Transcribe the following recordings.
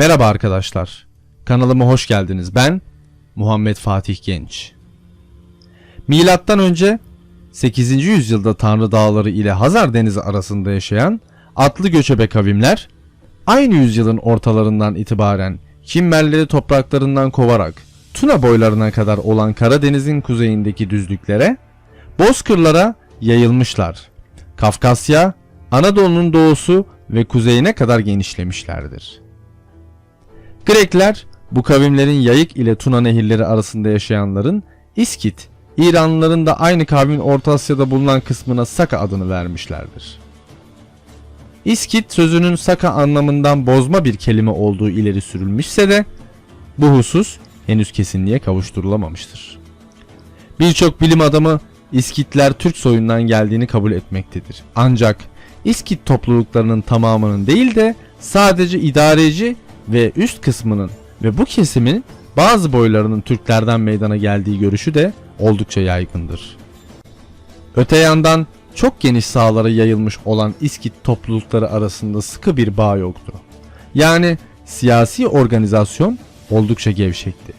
Merhaba arkadaşlar. Kanalıma hoş geldiniz. Ben Muhammed Fatih Genç. Milattan önce 8. yüzyılda Tanrı Dağları ile Hazar Denizi arasında yaşayan atlı göçebe kavimler aynı yüzyılın ortalarından itibaren Kimmerleri topraklarından kovarak Tuna boylarına kadar olan Karadeniz'in kuzeyindeki düzlüklere, bozkırlara yayılmışlar. Kafkasya, Anadolu'nun doğusu ve kuzeyine kadar genişlemişlerdir. Grekler bu kavimlerin Yayık ile Tuna nehirleri arasında yaşayanların İskit, İranlıların da aynı kavmin Orta Asya'da bulunan kısmına Saka adını vermişlerdir. İskit sözünün Saka anlamından bozma bir kelime olduğu ileri sürülmüşse de bu husus henüz kesinliğe kavuşturulamamıştır. Birçok bilim adamı İskitler Türk soyundan geldiğini kabul etmektedir. Ancak İskit topluluklarının tamamının değil de sadece idareci ve üst kısmının ve bu kesimin bazı boylarının Türklerden meydana geldiği görüşü de oldukça yaygındır. Öte yandan çok geniş sahalara yayılmış olan İskit toplulukları arasında sıkı bir bağ yoktu. Yani siyasi organizasyon oldukça gevşekti.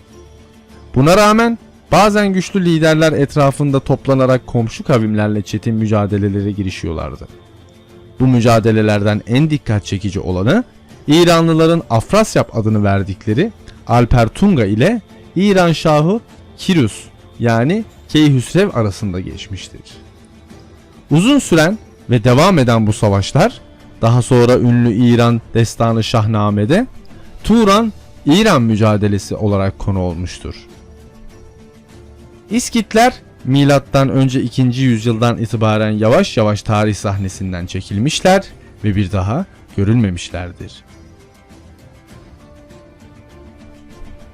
Buna rağmen bazen güçlü liderler etrafında toplanarak komşu kavimlerle çetin mücadelelere girişiyorlardı. Bu mücadelelerden en dikkat çekici olanı İranlıların Afrasyap adını verdikleri Alper Tunga ile İran Şahı Kirus yani Keyhüsrev arasında geçmiştir. Uzun süren ve devam eden bu savaşlar daha sonra ünlü İran destanı Şahname'de Turan İran mücadelesi olarak konu olmuştur. İskitler milattan önce 2. yüzyıldan itibaren yavaş yavaş tarih sahnesinden çekilmişler ve bir daha görülmemişlerdir.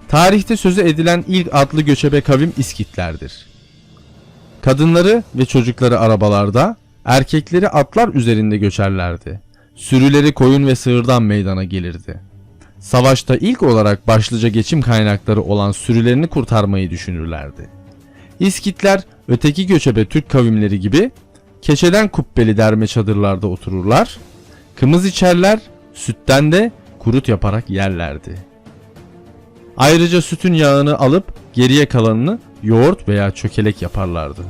Tarihte sözü edilen ilk adlı göçebe kavim İskitlerdir. Kadınları ve çocukları arabalarda, erkekleri atlar üzerinde göçerlerdi. Sürüleri koyun ve sığırdan meydana gelirdi. Savaşta ilk olarak başlıca geçim kaynakları olan sürülerini kurtarmayı düşünürlerdi. İskitler öteki göçebe Türk kavimleri gibi keçeden kubbeli derme çadırlarda otururlar, kımız içerler, sütten de kurut yaparak yerlerdi. Ayrıca sütün yağını alıp geriye kalanını yoğurt veya çökelek yaparlardı.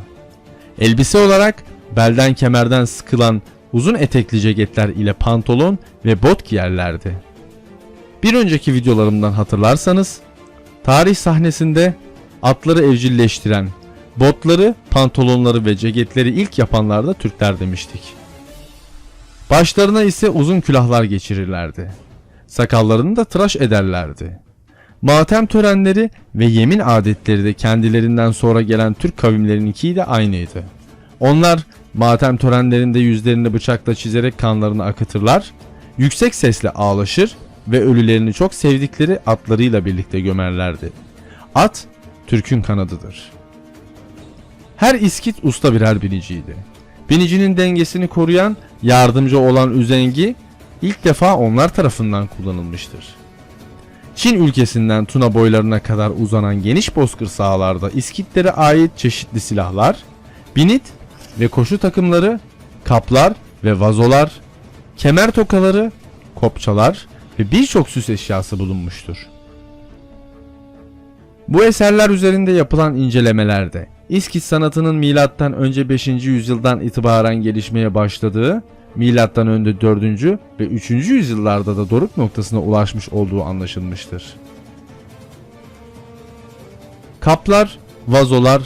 Elbise olarak belden kemerden sıkılan uzun etekli ceketler ile pantolon ve bot giyerlerdi. Bir önceki videolarımdan hatırlarsanız tarih sahnesinde atları evcilleştiren, botları, pantolonları ve ceketleri ilk yapanlar da Türkler demiştik. Başlarına ise uzun külahlar geçirirlerdi. Sakallarını da tıraş ederlerdi. Matem törenleri ve yemin adetleri de kendilerinden sonra gelen Türk kavimlerininki de aynıydı. Onlar matem törenlerinde yüzlerini bıçakla çizerek kanlarını akıtırlar, yüksek sesle ağlaşır ve ölülerini çok sevdikleri atlarıyla birlikte gömerlerdi. At, Türk'ün kanadıdır. Her iskit usta birer biniciydi. Binicinin dengesini koruyan, yardımcı olan üzengi ilk defa onlar tarafından kullanılmıştır. Çin ülkesinden Tuna boylarına kadar uzanan geniş bozkır sahalarda İskitlere ait çeşitli silahlar, binit ve koşu takımları, kaplar ve vazolar, kemer tokaları, kopçalar ve birçok süs eşyası bulunmuştur. Bu eserler üzerinde yapılan incelemelerde İskit sanatının milattan önce 5. yüzyıldan itibaren gelişmeye başladığı, milattan önce 4. ve 3. yüzyıllarda da doruk noktasına ulaşmış olduğu anlaşılmıştır. Kaplar, vazolar,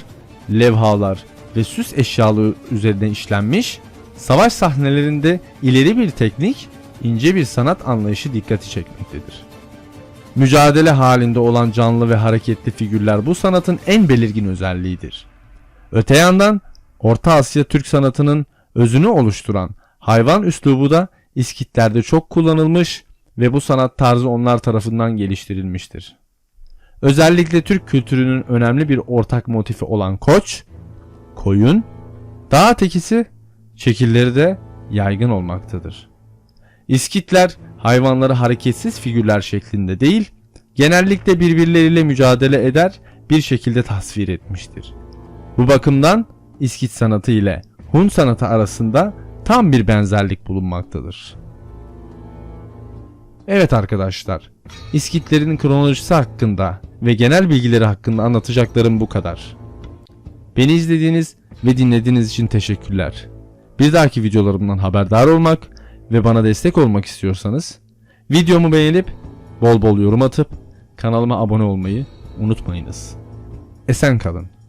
levhalar ve süs eşyaları üzerine işlenmiş, savaş sahnelerinde ileri bir teknik, ince bir sanat anlayışı dikkati çekmektedir. Mücadele halinde olan canlı ve hareketli figürler bu sanatın en belirgin özelliğidir. Öte yandan Orta Asya Türk sanatının özünü oluşturan hayvan üslubu da İskitlerde çok kullanılmış ve bu sanat tarzı onlar tarafından geliştirilmiştir. Özellikle Türk kültürünün önemli bir ortak motifi olan koç, koyun, dağ tekisi şekilleri de yaygın olmaktadır. İskitler hayvanları hareketsiz figürler şeklinde değil, genellikle birbirleriyle mücadele eder bir şekilde tasvir etmiştir. Bu bakımdan İskit sanatı ile Hun sanatı arasında tam bir benzerlik bulunmaktadır. Evet arkadaşlar, İskitlerin kronolojisi hakkında ve genel bilgileri hakkında anlatacaklarım bu kadar. Beni izlediğiniz ve dinlediğiniz için teşekkürler. Bir dahaki videolarımdan haberdar olmak ve bana destek olmak istiyorsanız videomu beğenip bol bol yorum atıp kanalıma abone olmayı unutmayınız. Esen kalın.